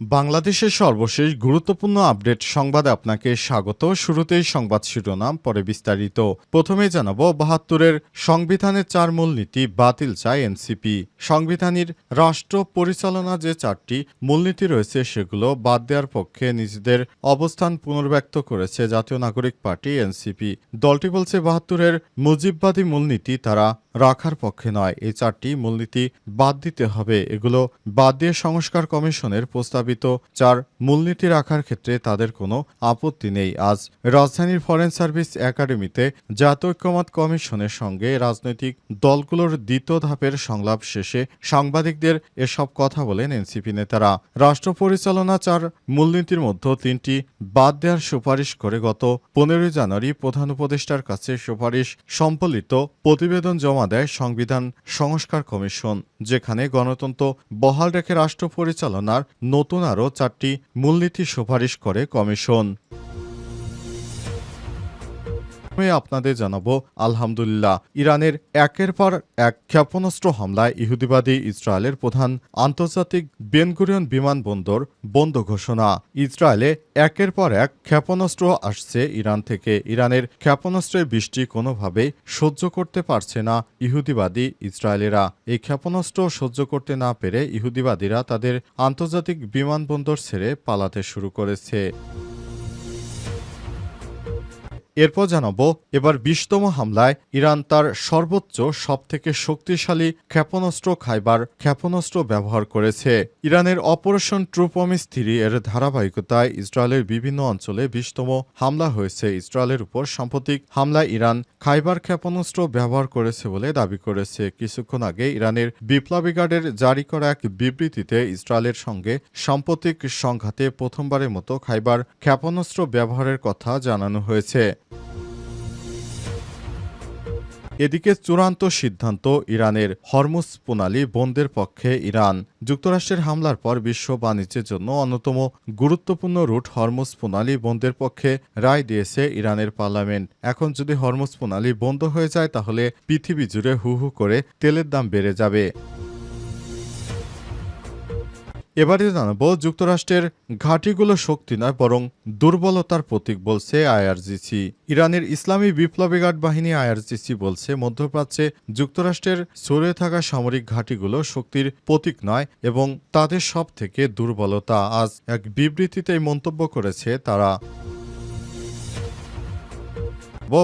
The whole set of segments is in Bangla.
বাংলাদেশের সর্বশেষ গুরুত্বপূর্ণ আপডেট সংবাদে আপনাকে স্বাগত। শুরুতেই সংবাদ শিরোনাম, পরে বিস্তারিত। প্রথমে জানাব, বাহাত্তরের সংবিধানের চার মূলনীতি বাতিল চায় এনসিপি। সংবিধানের রাষ্ট্র পরিচালনা যে চারটি মূলনীতি রয়েছে, সেগুলো বাদ দেওয়ার পক্ষে নিজেদের অবস্থান পুনর্ব্যক্ত করেছে জাতীয় নাগরিক পার্টি এনসিপি। দলটি বলছে, বাহাত্তরের মুজিববাদী মূলনীতি তারা রাখার পক্ষে নয়। এই চারটি মূলনীতি বাদ দিতে হবে। এগুলো বাদ দিয়ে সংস্কার কমিশনের প্রস্তাবিত চার মূলনীতি রাখার ক্ষেত্রে তাদের কোনো আপত্তি নেই। আজ রাজধানীর ফরেন সার্ভিস একাডেমিতে জাতীয় ঐক্যমত কমিশনের সঙ্গে রাজনৈতিক দলগুলোর দ্বিতীয় ধাপের সংলাপ শেষে সাংবাদিকদের এসব কথা বলেন এনসিপি নেতারা। রাষ্ট্র পরিচালনা চার মূলনীতির মধ্যে তিনটি বাদ দেওয়ার সুপারিশ করে গত পনেরোই জানুয়ারি প্রধান উপদেষ্টার কাছে সুপারিশ সম্পলিত প্রতিবেদন জমা দেয় সংবিধান সংস্কার কমিশন, যেখানে গণতন্ত্র বহাল রেখে রাষ্ট্র পরিচালনার নতুন আরও চারটি মূলনীতি সুপারিশ করে কমিশন। প্রথমে আপনাদের জানাব, আলহামদুলিল্লাহ, ইরানের একের পর এক ক্ষেপণাস্ত্র হামলায় ইহুদিবাদী ইসরায়েলের প্রধান আন্তর্জাতিক বেনগুরিয়ন বিমানবন্দর বন্ধ ঘোষণা। ইসরায়েলে একের পর এক ক্ষেপণাস্ত্র আসছে ইরান থেকে। ইরানের ক্ষেপণাস্ত্রের বৃষ্টি কোনোভাবে সহ্য করতে পারছে না ইহুদিবাদী ইসরায়েলেরা। এই ক্ষেপণাস্ত্র সহ্য করতে না পেরে ইহুদিবাদীরা তাদের আন্তর্জাতিক বিমানবন্দর ছেড়ে পালাতে শুরু করেছে। এরপর জানাব, এবার বিশতম হামলায় ইরান তার সর্বোচ্চ, সবথেকে শক্তিশালী ক্ষেপণাস্ত্র খাইবার ক্ষেপণাস্ত্র ব্যবহার করেছে। ইরানের অপারেশন ট্রুপমিস থ্রি এর ধারাবাহিকতায় ইসরায়েলের বিভিন্ন অঞ্চলে বিশতম হামলা হয়েছে। ইসরায়েলের উপর সাম্প্রতিক হামলায় ইরান খাইবার ক্ষেপণাস্ত্র ব্যবহার করেছে বলে দাবি করেছে। কিছুক্ষণ আগে ইরানের বিপ্লবী গার্ডের জারি করা এক বিবৃতিতে ইসরায়েলের সঙ্গে সাম্প্রতিক সংঘাতে প্রথমবারের মতো খাইবার ক্ষেপণাস্ত্র ব্যবহারের কথা জানানো হয়েছে। এদিকে চূড়ান্ত সিদ্ধান্ত ইরানের হরমুজ প্রণালী বন্ধের পক্ষে ইরান। যুক্তরাষ্ট্রের হামলার পর বিশ্ব বাণিজ্যের জন্য অন্যতম গুরুত্বপূর্ণ রুট হরমুজ প্রণালী বন্ধের পক্ষে রায় দিয়েছে ইরানের পার্লামেন্ট। এখন যদি হরমুজ প্রণালী বন্ধ হয়ে যায়, তাহলে পৃথিবী জুড়ে হু হু করে তেলের দাম বেড়ে যাবে। এবারে জানাব, যুক্তরাষ্ট্রের ঘাঁটিগুলো শক্তি নয়, বরং দুর্বলতার প্রতীক বলছে আইআরজিসি। ইরানের ইসলামী বিপ্লবী গার্ড বাহিনী আইআরজিসি বলছে, মধ্যপ্রাচ্যে যুক্তরাষ্ট্রের সরে থাকা সামরিক ঘাঁটিগুলো শক্তির প্রতীক নয় এবং তাদের সব থেকে দুর্বলতা। আজ এক বিবৃতিতে মন্তব্য করেছে তারা।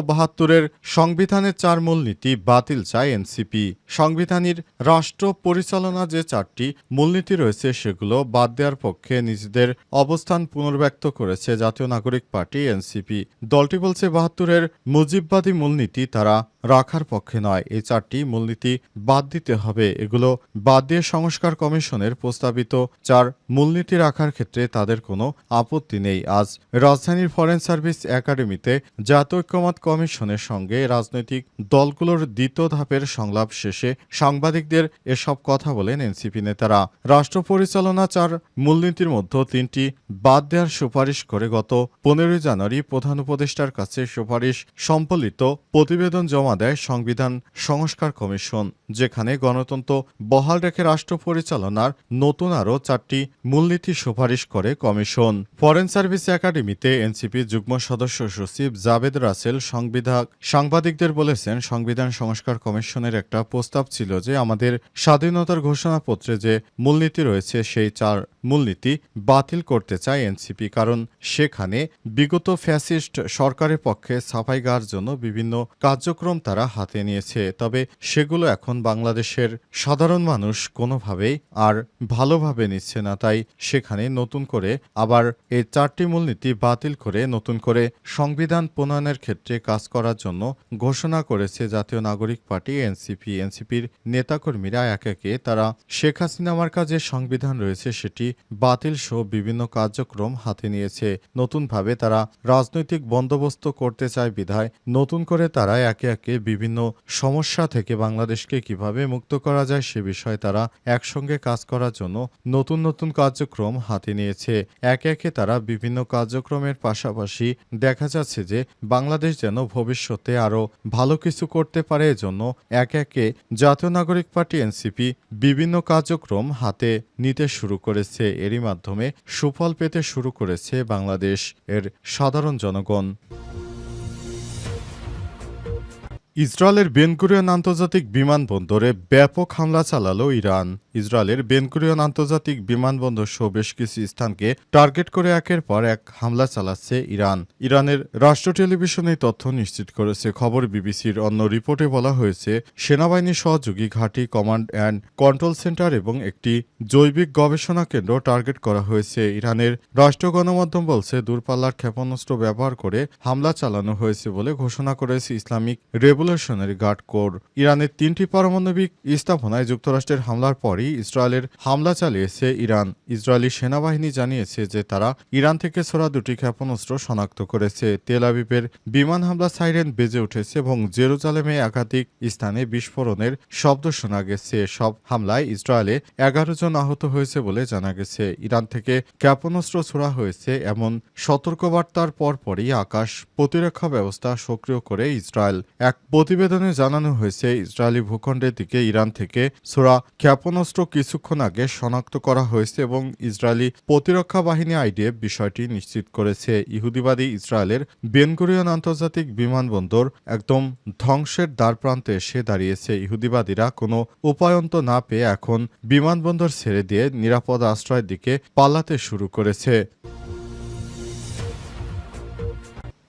বাহাত্তরের সংবিধানের চার মূলনীতি বাতিল চায় এনসিপি। সংবিধানের রাষ্ট্র পরিচালনা যে চারটি মূলনীতি রয়েছে, সেগুলো বাদ দেওয়ার পক্ষে নিজেদের অবস্থান পুনর্ব্যক্ত করেছে জাতীয় নাগরিক পার্টি এনসিপি। দলটি বলছে, বাহাত্তরের মুজিববাদী মূলনীতি তারা রাখার পক্ষে নয়। এই চারটি মূলনীতি বাদ দিতে হবে। এগুলো বাদ দিয়ে সংস্কার কমিশনের প্রস্তাবিত চার মূলনীতি রাখার ক্ষেত্রে তাদের কোনো আপত্তি নেই। আজ রাজধানীর ফরেন সার্ভিস একাডেমিতে জাতীয় কমিশনের সঙ্গে রাজনৈতিক দলগুলোর দ্বিতীয় ধাপের সংলাপ শেষে সাংবাদিকদের এসব কথা বলেন এনসিপি নেতারা। রাষ্ট্র পরিচালনা চার মূলনীতির মধ্যে তিনটি বাদ দেওয়ার সুপারিশ করে গত পনেরোই জানুয়ারি প্রধান উপদেষ্টার কাছে সুপারিশ সম্পলিত প্রতিবেদন জমা দেয় সংবিধান সংস্কার কমিশন, যেখানে গণতন্ত্র বহাল রেখে রাষ্ট্র পরিচালনার নতুন আরও চারটি মূলনীতি সুপারিশ করে কমিশন। ফরেন সার্ভিস একাডেমিতে এনসিপি যুগ্ম সদস্য সচিব জাবেদ রাসেল সংবিধান সাংবাদিকদের বলেছেন, সংবিধান সংস্কার কমিশনের একটা প্রস্তাব ছিল যে আমাদের স্বাধীনতার ঘোষণাপত্রে যে মূলনীতি রয়েছে, সেই চার মূলনীতি বাতিল করতে চায় এনসিপি। কারণ সেখানে বিগত ফ্যাসিস্ট সরকারের পক্ষে সাফাই গাওয়ার জন্য বিভিন্ন কার্যক্রম তারা হাতে নিয়েছে। তবে সেগুলো এখন বাংলাদেশের সাধারণ মানুষ কোনোভাবেই আর ভালোভাবে নিচ্ছে না। তাই সেখানে নতুন করে আবার এই চারটি মূলনীতি বাতিল করে নতুন করে সংবিধান প্রণয়নের ক্ষেত্রে কাজ করার জন্য ঘোষণা করেছে জাতীয় নাগরিক পার্টি, এনসিপি। এনসিপির নেতাকর্মীরা এক একে তারা শেখ হাসিনা মার্কা যে সংবিধান রয়েছে সেটি বাতিল সহ বিভিন্ন কার্যক্রম হাতে নিয়েছে। নতুনভাবে তারা রাজনৈতিক বন্দোবস্ত করতে চায় বিধায় নতুন করে তারা একে একে বিভিন্ন সমস্যা থেকে বাংলাদেশকে কীভাবে মুক্ত করা যায় সে বিষয়ে তারা একসঙ্গে কাজ করার জন্য নতুন নতুন কার্যক্রম হাতে নিয়েছে। একে একে তারা বিভিন্ন কার্যক্রমের পাশাপাশি দেখা যাচ্ছে যে বাংলাদেশ যেন ভবিষ্যতে আরও ভালো কিছু করতে পারে, এজন্য একে একে জাতীয় নাগরিক পার্টি এনসিপি বিভিন্ন কার্যক্রম হাতে নিতে শুরু করেছে। এরই মাধ্যমে সুফল পেতে শুরু করেছে বাংলাদেশ এর সাধারণ জনগণ। ইসরায়েলের বেনকুরিয়ন আন্তর্জাতিক বিমানবন্দরে ব্যাপক হামলা চালালো ইরান। ইসরায়েলের বেনকুরিয়ন আন্তর্জাতিক বিমানবন্দর সহ বেশ কিছু স্থানকে টার্গেট করে একের পর এক হামলা চালাচ্ছে ইরান। ইরানের রাষ্ট্র টেলিভিশন তথ্য নিশ্চিত করেছে খবর বিবিসির অন্য রিপোর্টে বলা হয়েছে সেনাবাহিনীর সহযোগী ঘাঁটি, কমান্ড অ্যান্ড কন্ট্রোল সেন্টার এবং একটি জৈবিক গবেষণা কেন্দ্র টার্গেট করা হয়েছে। ইরানের রাষ্ট্র গণমাধ্যম বলছে, দূরপাল্লার ক্ষেপণাস্ত্র ব্যবহার করে হামলা চালানো হয়েছে বলে ঘোষণা করেছে ইসলামিক রেভলিউশনারি গার্ড কোর। ইরানের তিনটি পারমাণবিক স্থাপনায় যুক্তরাষ্ট্রের হামলার পরই ইসরায়েলের হামলা চালিয়েছে ইরান। ইসরায়েলি সেনাবাহিনী জানিয়েছে যে তারা ইরান থেকে ছোড়া দুটি ক্ষেপণাস্ত্র শনাক্ত করেছে। তেল আবিবের বিমান হামলা সাইরেন বেজে উঠেছে এবং জেরুজালেমে একাধিক স্থানে বিস্ফোরণের শব্দ শোনা গেছে। সব হামলায় ইসরায়েলে এগারো জন আহত হয়েছে বলে জানা গেছে। ইরান থেকে ক্ষেপণাস্ত্র ছোড়া হয়েছে এমন সতর্কবার্তার পরপরই আকাশ প্রতিরক্ষা ব্যবস্থা সক্রিয় করে ইসরায়েল। এক প্রতিবেদনে জানানো হয়েছে, ইসরায়েলি ভূখণ্ডের দিকে ইরান থেকে ছোড়া ক্ষেপণাস্ত্র কিছুক্ষণ আগে শনাক্ত করা হয়েছে এবং ইসরায়েলি প্রতিরক্ষা বাহিনী আইডিএফ বিষয়টি নিশ্চিত করেছে। ইহুদিবাদী ইসরায়েলের বেনগুরিয়ন আন্তর্জাতিক বিমানবন্দর একদম ধ্বংসের দ্বারপ্রান্তে এসে দাঁড়িয়েছে। ইহুদিবাদীরা কোনো উপায়ন্ত না পেয়ে এখন বিমানবন্দর ছেড়ে দিয়ে নিরাপদ আশ্রয়ের দিকে পালাতে শুরু করেছে।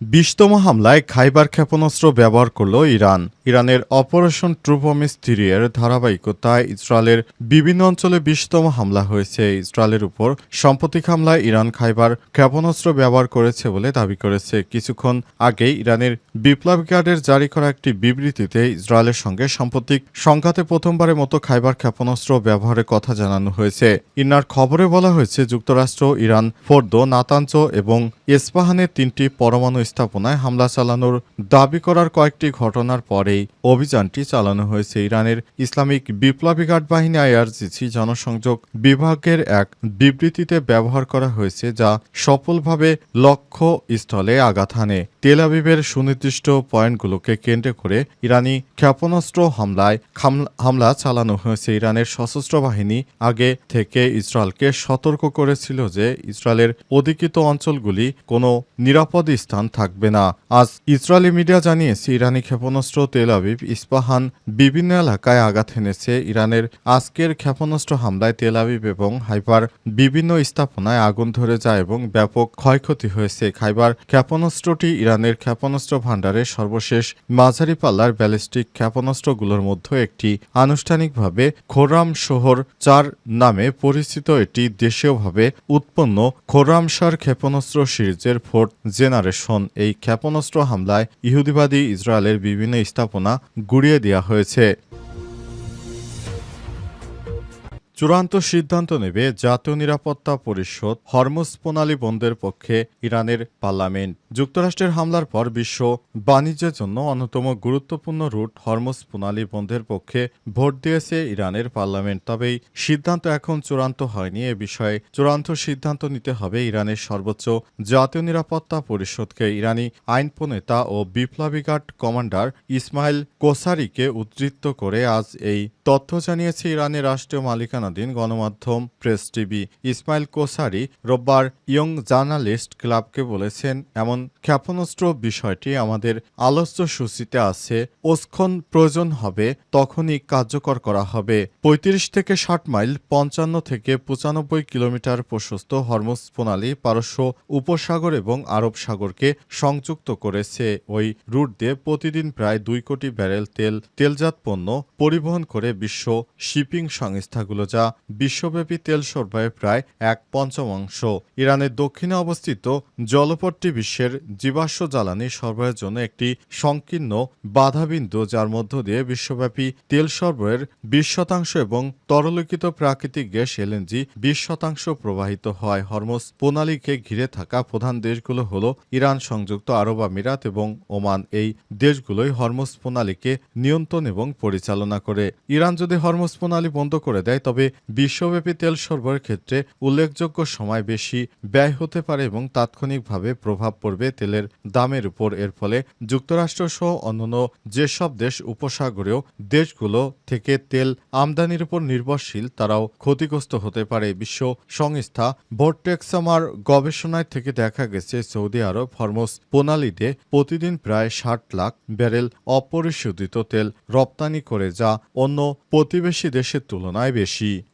বিশতম হামলায় খাইবার ক্ষেপণাস্ত্র ব্যবহার করল ইরান। ইরানের অপারেশন ট্রুপমিস থ্রিয়ের ধারাবাহিকতায় ইসরায়েলের বিভিন্ন অঞ্চলে বিশতম হামলা হয়েছে। ইসরায়েলের উপর সাম্প্রতিক হামলায় ইরান খাইবার ক্ষেপণাস্ত্র ব্যবহার করেছে বলে দাবি করেছে। কিছুক্ষণ আগেই ইরানের বিপ্লব গার্ডের জারি করা একটি বিবৃতিতে ইসরায়েলের সঙ্গে সাম্প্রতিক সংঘাতে প্রথমবারের মতো খাইবার ক্ষেপণাস্ত্র ব্যবহারের কথা জানানো হয়েছে। ইনার খবরে বলা হয়েছে, যুক্তরাষ্ট্র, ইরান, ফোর্দো নাতাঞ্চ এবং এসপাহানের তিনটি পরমাণু স্থাপনায় হামলা চালানোর দাবি করার কয়েকটি ঘটনার পরেই অভিযানটি চালানো হয়েছে ইরানের ইসলামিক বিপ্লবী গার্ড বাহিনী আইআরজিসি জনসংযোগ বিভাগের এক বিবৃতিতে ব্যবহার করা হয়েছে যা সফলভাবে লক্ষ্য স্থলে আঘাত হানে। তেল আবিবের সুনির্দিষ্ট পয়েন্টগুলোকে কেন্দ্র করে ইরানি ক্ষেপণাস্ত্র হামলায় হামলা চালানো হয়েছে। ইরানের সশস্ত্র বাহিনী আগে থেকে ইসরায়েলকে সতর্ক করেছিল যে ইসরায়েলের অধিকৃত অঞ্চলগুলি কোনো নিরাপদ স্থান থাকবে না। আজ ইসরায়েলি মিডিয়া জানিয়েছে, ইরানি ক্ষেপণাস্ত্র তেল আবিব ইস্পাহান বিভিন্ন এলাকায় আঘাত এনেছে। ইরানের আজকের ক্ষেপণাস্ত্র হামলায় তেল আবিব এবং হাইবার বিভিন্ন স্থাপনায় আগুন ধরে যায় এবং ব্যাপক ক্ষয়ক্ষতি হয়েছে। খাইবার ক্ষেপণাস্ত্রটি ইরানের ক্ষেপণাস্ত্র ভাণ্ডারের সর্বশেষ মাঝারি পাল্লার ব্যালিস্টিক ক্ষেপণাস্ত্রগুলোর মধ্যে একটি। আনুষ্ঠানিকভাবে খোরাম শহর চার নামে পরিচিত এটি দেশীয়ভাবে উৎপন্ন খোরামশার ক্ষেপণাস্ত্র সিরিজের ফোর্থ জেনারেশন। এই ক্ষেপণাস্ত্র হামলায় ইহুদিবাদী ইসরায়েলের বিভিন্ন স্থাপনা গুড়িয়ে দেওয়া হয়েছে। চূড়ান্ত সিদ্ধান্ত নেবে জাতীয় নিরাপত্তা পরিষদ হরমুজ প্রণালী বন্ধের পক্ষে ইরানের পার্লামেন্ট। যুক্তরাষ্ট্রের হামলার পর বিশ্ব বাণিজ্যের জন্য অন্যতম গুরুত্বপূর্ণ রুট হরমুজ প্রণালী বন্ধের পক্ষে ভোট দিয়েছে ইরানের পার্লামেন্ট। তবে সিদ্ধান্ত এখন চূড়ান্ত হয়নি। এ বিষয়ে চূড়ান্ত সিদ্ধান্ত নিতে হবে ইরানের সর্বোচ্চ জাতীয় নিরাপত্তা পরিষদকে। ইরানি আইন প্রণেতা ও বিপ্লবী গার্ড কমান্ডার ইসমাইল কোসারিকে উদ্ধৃত করে আজ এই তথ্য জানিয়েছে ইরানের রাষ্ট্রীয় মালিকানাধীন গণমাধ্যম প্রেস টিভি ইসমাইল কোসারি রোববার ইয়ং জার্নালিস্ট ক্লাবকে বলেছেন, এমন ক্ষেপণাস্ত্র বিষয়টি আমাদের আলোচ্য সূচিতে আছে। ওসক্ষণ প্রয়োজন হবে, তখনই কার্যকর করা হবে। পঁয়ত্রিশ থেকে ষাট মাইল, পঞ্চান্ন থেকে পঁচানব্বই কিলোমিটার প্রশস্ত হরমুজ প্রণালী পারস্য উপসাগর এবং আরব সাগরকে সংযুক্ত করেছে। ওই রুট দিয়ে প্রতিদিন প্রায় দুই কোটি ব্যারেল তেল, তেলজাত পণ্য পরিবহন করে বিশ্ব শিপিং সংস্থাগুলো যা বিশ্বব্যাপী তেল সরবরাহের প্রায় এক পঞ্চমাংশ। ইরানের দক্ষিণে অবস্থিত জলপট্টি বিশ্বের জীবাশ্ম জ্বালানি সরবরাহের জন্য একটি সংকীর্ণ বাধাবিন্দু, যার মধ্য দিয়ে বিশ্বব্যাপী তেল সরবরাহের বিশ শতাংশ এবং তরলিখিত প্রাকৃতিক গ্যাস এলএনজি বিশ শতাংশ প্রবাহিত হয়। হরমোজ প্রণালীকে ঘিরে থাকা প্রধান দেশগুলো হল ইরান, সংযুক্ত আরব আমিরাত এবং ওমান। এই দেশগুলোই হরমোজ প্রণালীকে নিয়ন্ত্রণ এবং পরিচালনা করে। ইরান যদি হরমোজ প্রণালী বন্ধ করে দেয়, তবে বিশ্বব্যাপী তেল সরবরাহের ক্ষেত্রে উল্লেখযোগ্য সময় বেশি ব্যয় হতে পারে এবং তাৎক্ষণিকভাবে প্রভাব পড়বে তেলের দামের উপর। এর ফলে যুক্তরাষ্ট্র সহ অন্যান্য যেসব দেশ উপসাগরীয় দেশগুলো থেকে তেল আমদানির উপর নির্ভরশীল, তারাও ক্ষতিগ্রস্ত হতে পারে। বিশ্ব সংস্থা ভোর্টেক্সামার গবেষণায় থেকে দেখা গেছে, সৌদি আরব হরমোস প্রণালীতে প্রতিদিন প্রায় ষাট লাখ ব্যারেল অপরিশোধিত তেল রপ্তানি করে, যা অন্য প্রতিবেশী দেশের তুলনায় বেশি। Oui.